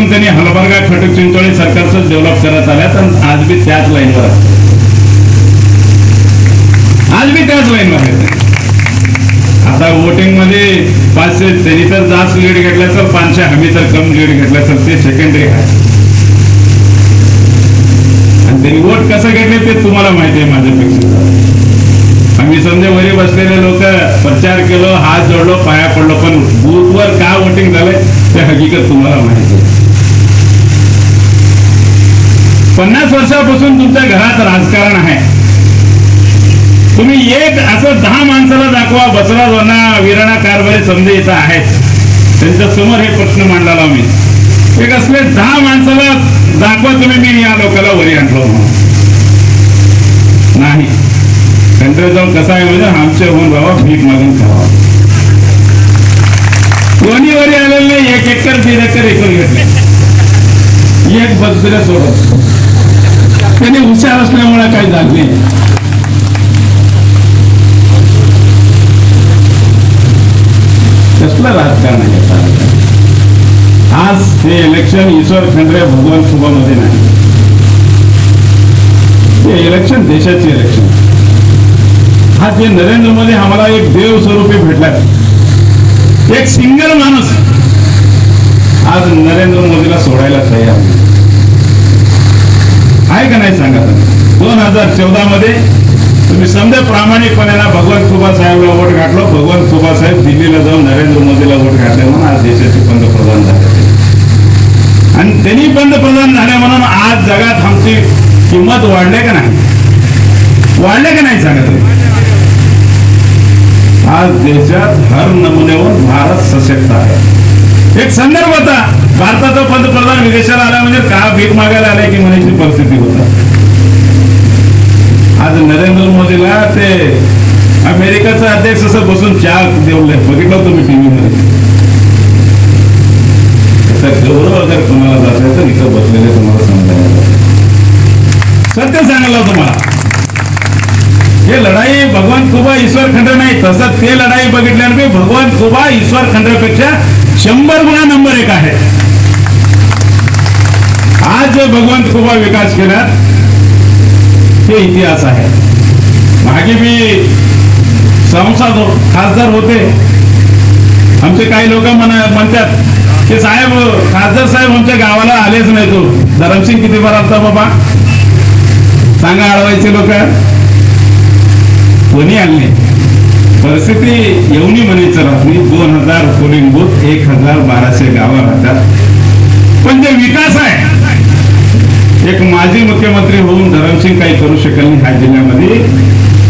त्यांच्या त्यांनी हलबर्गा खटक चिंचोळी सरकारचं डेव्हलप करत आल्यात आणि आज बी त्याच लाईनवर आज बी त्याच लाईनवर आहेत आता वोटिंगमध्ये पाचशे त्यांनी तर जास्त लीड घेतल्या तर पाचशे हमी तर कम लीड घेतल्या तर ते सेकंडरी आहे. आणि त्यांनी वोट कसं घेतले ते तुम्हाला माहिती आहे माझ्यापेक्षा. आम्ही समजा वरी बसलेले लोक प्रचार केलो हात जोडलो पाया पडलो पण बूथवर का वोटिंग झालंय ते हकीकत तुम्हाला माहिती आहे. पन्नास वर्षापासून तुमच्या घरात राजकारण आहे. तुम्ही एक असं दहा माणसाला दाखवा बसरा जोना विरणा कारभारी समजे इथं आहेत. त्यांच्यासमोर हे प्रश्न मांडला मी एक असले दहा माणसाला दाखवा तुम्ही मी या लोकांना वरी आणलो म्हणून. नाही. सेंटर जाऊन कसा आहे म्हणजे आमचे होऊन बाबा भीक मागून खावा. कोणी वरी आलेले नाही एक एकर दीड एकर एकूण घेतले. एक बसुऱ्या सोडत त्यांनी हुशार असल्यामुळे काही जात नाही. कसलं राजकारण आहे आज हे इलेक्शन ईश्वर खंडरे भगवान शुभामध्ये नाही. हे इलेक्शन देशाचे इलेक्शन हा जे नरेंद्र मोदी आम्हाला एक देव स्वरूपी भेटला एक सिंगल माणूस आज नरेंद्र मोदीला सोडायला तयार नाही. आहे का नाही सांगा दोन हजार चौदा मध्ये तुम्ही समजा प्रामाणिकपणे ना भगवान खुबा साहेबला वोट घातलो भगवान खुबा साहेब दिल्लीला जाऊन नरेंद्र मोदीला वोट घातले म्हणून आज देशाचे पंतप्रधान झाले. आणि त्यांनी पंतप्रधान झाले म्हणून आज जगात आमची किंमत वाढले का नाही? वाढले का नाही सांगा तुम्ही? आज देशात हर नमुन्यावर भारत सशक्त आहे. एक संदर्भ होता. भारताचा पंतप्रधान विदेशाला आला म्हणजे का भीक मागायला आलाय की म्हणायची परिस्थिती होता? आज नरेंद्र मोदीला ते अमेरिकेचा अध्यक्ष असं बसून चहा देवले बघितलं तुम्ही नाही तसं ते लढाई बघितल्यानंतर भगवान खुबा ईश्वर खंडापेक्षा शंभर गुणा नंबर एक आहे. आज जे भगवंत खुबा विकास केला ते इतिहास आहे. मागे मी संसद खासदार होते. आमचे काही लोक म्हणा म्हणतात की साहेब खासदार साहेब आमच्या गावाला आलेच नाही तो. धरमसिंग किती बार असता बाबा? सांगा अडवायचे लोक. कोणी आणले? परिस्थिती एवढी म्हणायचं राहत नाही दोन हजार पोलिंग बूथ एक हजार बाराशे गावं राहतात. पण जे विकास आहे एक माजी मुख्यमंत्री होऊन धरमसिंग काही करू शकेल नाही ह्या जिल्ह्यामध्ये.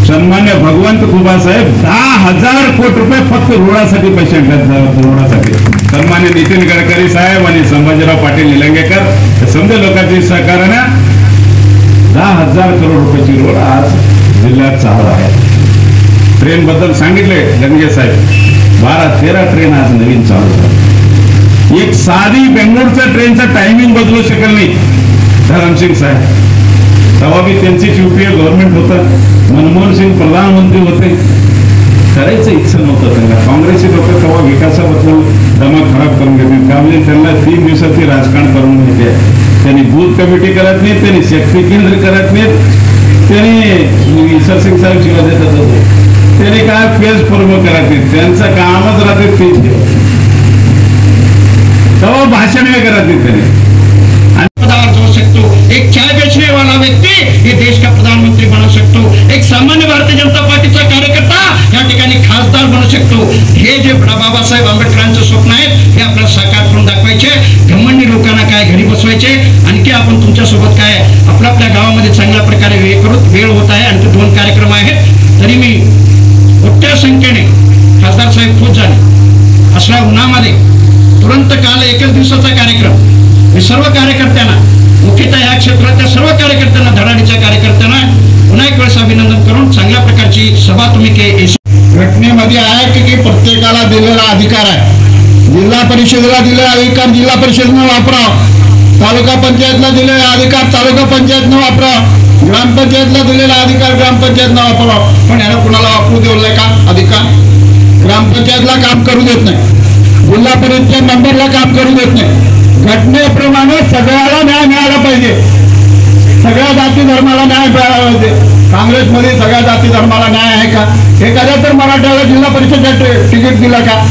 सन्मान्य भगवंत खुबा साहेब दहा हजार कोटी रुपये फक्त रोडासाठी पैसे आणतात रोडासाठी. सन्मान्य नितीन गडकरी साहेब आणि संभाजीराव पाटील निलंगेकर हे समजा लोकांची सहकार्यानं दहा हजार करोड रुपयाची रोड आज जिल्ह्यात चालू आहे. ट्रेन बद्दल सांगितले गंगे साहेब. बारा तेरा ट्रेन आज नवीन चालू झाली. एक साधी बेंगलोरच्या ट्रेनचं टायमिंग बदलू शकेल नाही धरमसिंग साहेब. तेव्हा बी त्यांचीच युपीए गव्हर्नमेंट होतं. मनमोहन सिंग प्रधानमंत्री होते. करायचं इच्छा नव्हतं त्यांना. काँग्रेसचे लोक तेव्हा विकासाबद्दल दमा खराब करून घेतली. त्यामुळे त्यांना तीन दिवसाची राजकारण करून घेते त्यांनी बूथ कमिटी करत नाही त्यांनी शक्ती केंद्र करत नाहीत. त्यांनी ईश्वर सिंग साहेब शिवाय देतात होते. त्यांनी काय पेज फॉर्म करायचे? त्यांचं कामच राहते तेच तेव्हा भाषण हे करत त्याने. त्यांनी पदावर जाऊ शकतो. एक चाय बेचने वाला व्यक्ती हे देश का प्रधानमंत्री बनू शकतो. एक सामान्य भारतीय जनता पार्टीचा कार्यकर्ता या ठिकाणी खासदार बनू शकतो. हे जे बाबासाहेब आंबेडकरांचं स्वप्न आहे हे आपल्याला साकार करून दाखवायचे. घमंडी लोकांना काय घरी बसवायचे? आणखी आपण तुमच्यासोबत काय आपल्या आपल्या गावामध्ये चांगल्या प्रकारे वेळ करू वेळ होत आहे आणि दोन कार्यक्रम आहेत. तरी मी मोठ्या संख्येने खासदार साहेब खुश झाले. असल्या उन्हामध्ये तुरंत काल एकच दिवसाचा कार्यक्रम. मी सर्व कार्यकर्त्यांना मुख्यतः या क्षेत्रातल्या सर्व कार्यकर्त्यांना धडाडीच्या कार्यकर्त्यांना पुन्हा एक वेळेस अभिनंदन करून चांगल्या प्रकारची सभा तुम्ही के घटनेमध्ये आहे की की प्रत्येकाला दिलेला अधिकार आहे. जिल्हा परिषदेला दिलेला अधिकार जिल्हा परिषदेनं वापराव. तालुका पंचायतला दिलेला अधिकार तालुका पंचायतनं वापराव. ग्रामपंचायतला दिलेला अधिकार ग्रामपंचायतनं वापरावा. पण याला कुणाला वापरू देवलाय का? अधिकार? ग्रामपंचायतला काम करू देत नाही. जिल्हा परिषदच्या मेंबरला काम करू देत नाही. घटनेप्रमाणे सगळ्याला न्याय मिळाला पाहिजे. सगळ्या जाती धर्माला न्याय मिळाला पाहिजे. काँग्रेसमध्ये सगळ्या जाती धर्माला न्याय आहे का? एखाद्या तर मराठ्याला जिल्हा परिषदेचं तिकीट दिलं का?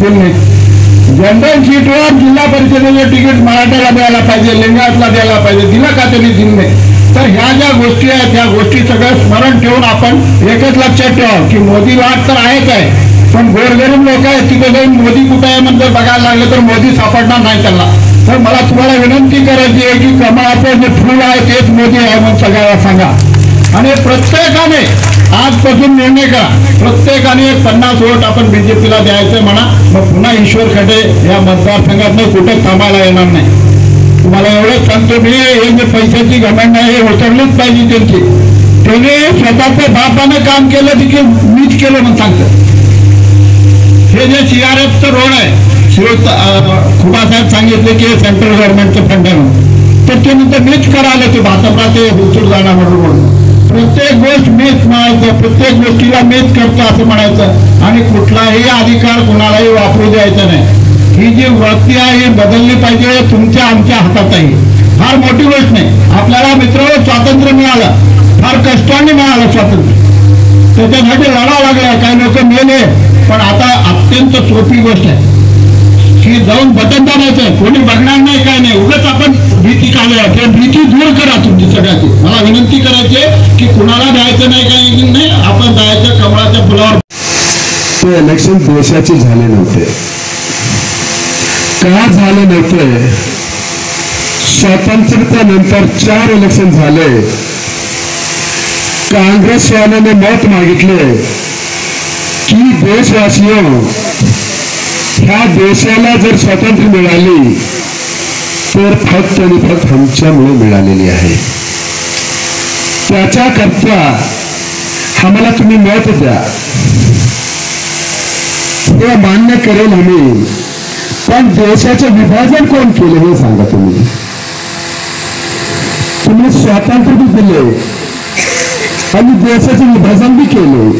दिले जनरल सीटवर जिल्हा परिषदेचं तिकीट मराठ्याला द्यायला पाहिजे लिंगायतला द्यायला पाहिजे. दिलं का त्यांनी? दिले नाही. तर ह्या ज्या गोष्टी आहेत त्या गोष्टी सगळं स्मरण ठेवून आपण एकच लक्षात ठेवा की मोदी वाट तर आहेच आहे. पण गोरगरीब लोक आहेत तिथे जाऊन मोदी कुठे आहे म्हणजे बघायला लागलं तर मोदी सापडणार नाही त्यांना. तर मला तुम्हाला विनंती करायची आहे की कमळाचं जे फूल आहे तेच मोदी आहे म्हणून सगळ्याला सांगा. आणि प्रत्येकाने आजपासून निर्णय करा. प्रत्येकाने एक पन्नास वोट आपण बीजेपीला द्यायचं म्हणा. मग पुन्हा ईश्वर खडे या मतदारसंघात कुठे थांबायला येणार नाही. तुम्हाला एवढंच सांगतो मी हे जे पैशाची घमंड आहे हे पाहिजे त्यांची. त्याने स्वतःच्या बापानं काम केलं तिथे मीच केलं म्हणून सांगतं हे जे सीआरएफचं रोड आहे श्रीयुत खुबासाहेब सांगितले की हे सेंट्रल गव्हर्नमेंटचं फंड आहे म्हणून. तर ते नंतर मीच करायला ते भाजपला ते हुसूर जाणार म्हणून म्हणून. प्रत्येक गोष्ट मीच म्हणायचं प्रत्येक गोष्टीला मीच करतो असं म्हणायचं. आणि कुठलाही अधिकार कुणालाही वापरू द्यायचा नाही. ही जी वृत्ती आहे ही बदलली पाहिजे तुमच्या आमच्या हातात आहे. फार मोठी गोष्ट नाही. आपल्याला मित्र स्वातंत्र्य मिळालं. फार कष्टाने मिळालं स्वातंत्र्य. त्याच्यासाठी लढा लागला. काही लोक मेले पण आता अत्यंत सोपी गोष्ट आहे. की जाऊन बटन दाबायचं कोणी बघणार नाही काय नाही. उगाच आपण भीती काढूया. किंवा भीती दूर करा तुमची सगळ्याची मला विनंती करायची आहे की कुणाला द्यायचं नाही काही नाही आपण जायचं कमळाच्या फुलावर. इलेक्शन देशाचे झाले नव्हते. का झाले नव्हते स्वातंत्र्यानंतर चार इलेक्शन झाले. काँग्रेसवाल्याने मत मागितले की देशवासियों ह्या देशाला जर स्वातंत्र्य मिळाली तर फक्त आणि फक्त आमच्यामुळे मिळालेली आहे. त्याच्याकरता आम्हाला तुम्ही मत द्या. हे मान्य करेल आम्ही. पण देशाचं विभाजन कोण केलं हे सांगा तुम्ही. तुम्ही स्वातंत्र्य बी दिले. आणि देशाचं विभाजन बी केले.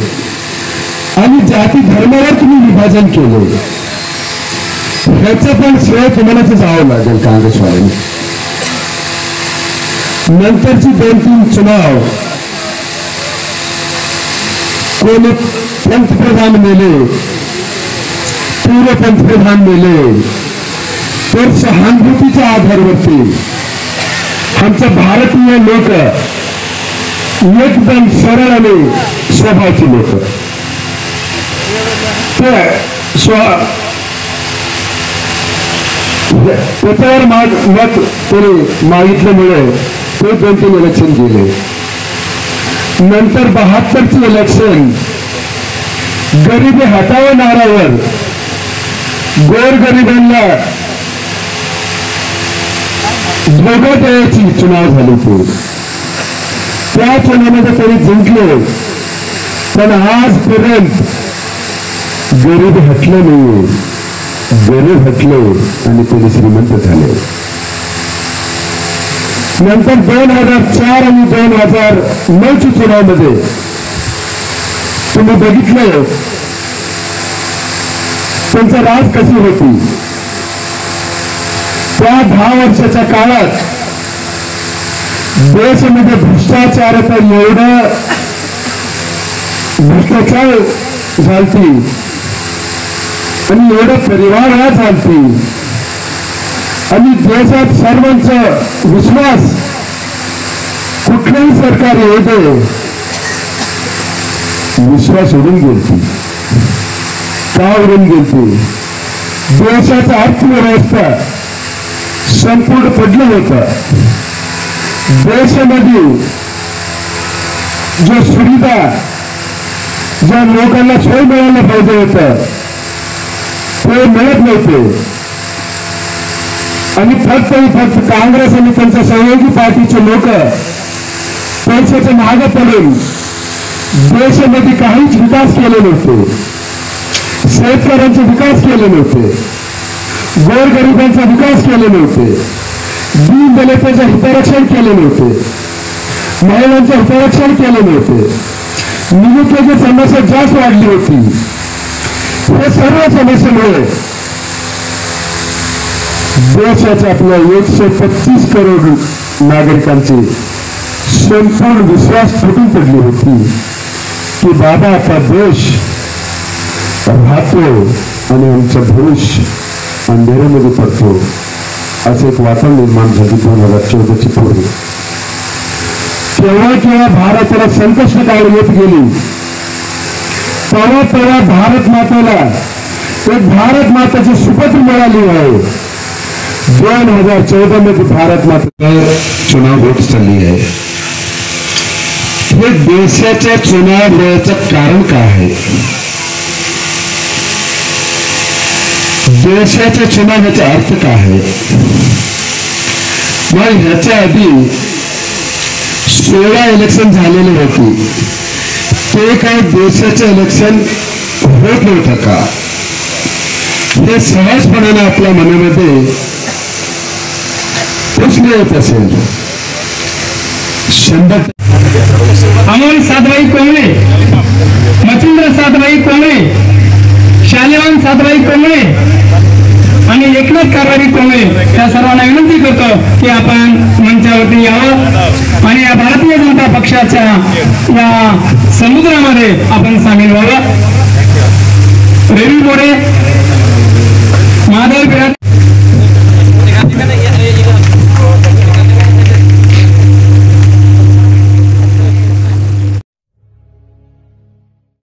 आणि जाती धर्मावर तुम्ही विभाजन केले. ह्याचं पण श्रेय तुम्हालाच जावं लागेल काँग्रेसवाल्यांनी. नंतरची दोन तीन चुनाव. कोणी पंतप्रधान मेले पूर्व पंतप्रधान मेले. तर सहानुभूतीच्या आधारवरती आमचे भारतीय लोक एकदम सरळ आणि स्वभावाची लोक. त्याच्यावर माग मत कोणी मागितल्यामुळे ते दोन तीन इलेक्शन गेले. नंतर बहात्तरचे इलेक्शन गरिबी हटाव नारावर गोरगरिबांना धोका द्यायची चुनाव झाली होती. त्या चुनावामध्ये तरी जिंकले पण आजपर्यंत गरीब हटलं नाही गरीब हटले आणि त्यांनी श्रीमंत झाले. नंतर दोन हजार चार आणि दोन हजार नऊच्या चुनावमध्ये तुम्ही बघितलं त्यांचं राज कशी होती? त्या दहा वर्षाच्या काळात देशामध्ये भ्रष्टाचाराचं एवढं भ्रष्टाचार झालती आणि एवढं परिवार झालती. आणि देशात सर्वांचा विश्वास कुठलंही सरकार येऊ दे विश्वास उडून गेलती. सावरून गेलते. देशाचा अर्थव्यवस्था संपूर्ण पडलं होतं. देशामध्ये जो सुविधा ज्या लोकांना सोय मिळायला पाहिजे होतं ते मिळत नव्हते. आणि फक्त फक्त काँग्रेस आणि त्यांच्या सहयोगी पार्टीचे लोक पैशाच्या मागे पडून देशामध्ये काहीच विकास केले नव्हते. शेतकऱ्यांचे विकास केले नव्हते गोरगरिबांचा विकास केले नव्हते दीन दलितांचे हितरक्षण केले नव्हते महिलांचे हितरक्षण केले नव्हते निरुद्योगी समस्या जास्त वाढली होती. हे सर्व समस्येमुळे देशाच्या आपल्या एकशे पस्तीस करोड नागरिकांची संपूर्ण विश्वास तुटून पडली होती की बाबा आता देश राहतो आणि आमचं भविष्य अंधेऱ्यामध्ये पडतो. असं एक वातावरण निर्माण झाली दोन हजार चौदाची पूर्वी केव्हा केव्हा भारताला संकष्ट काळ येत गेली. तेव्हा तेव्हा भारत मातेला एक भारत माताची सुपत्र मिळाली आहे. दोन हजार चौदा मध्ये भारत माता चुनाव होत चालली आहे. हे देशाच्या चुनाव वेळेचं कारण काय आहे? देशाच्या चुनावाचा अर्थ काय आहे? मग ह्याच्या आधी सोळा इलेक्शन झालेले होते. ते काय देशाचे इलेक्शन होत नव्हतं का? हे सहजपणाने आपल्या मनामध्ये प्रश्न येत असेल. शंभर अमोल सातबाई कोंबळे मच्छिंद्र सातबाई कोंबळे शालिवान सातबाई कोंबळे आणि एकनाथ कारवारी कोंबळे त्या सर्वांना विनंती करतो की आपण मंचावरती यावं. आणि या भारतीय जनता पक्षाच्या या समुद्रामध्ये आपण सामील व्हावं. रवी मोरे माधव बिराट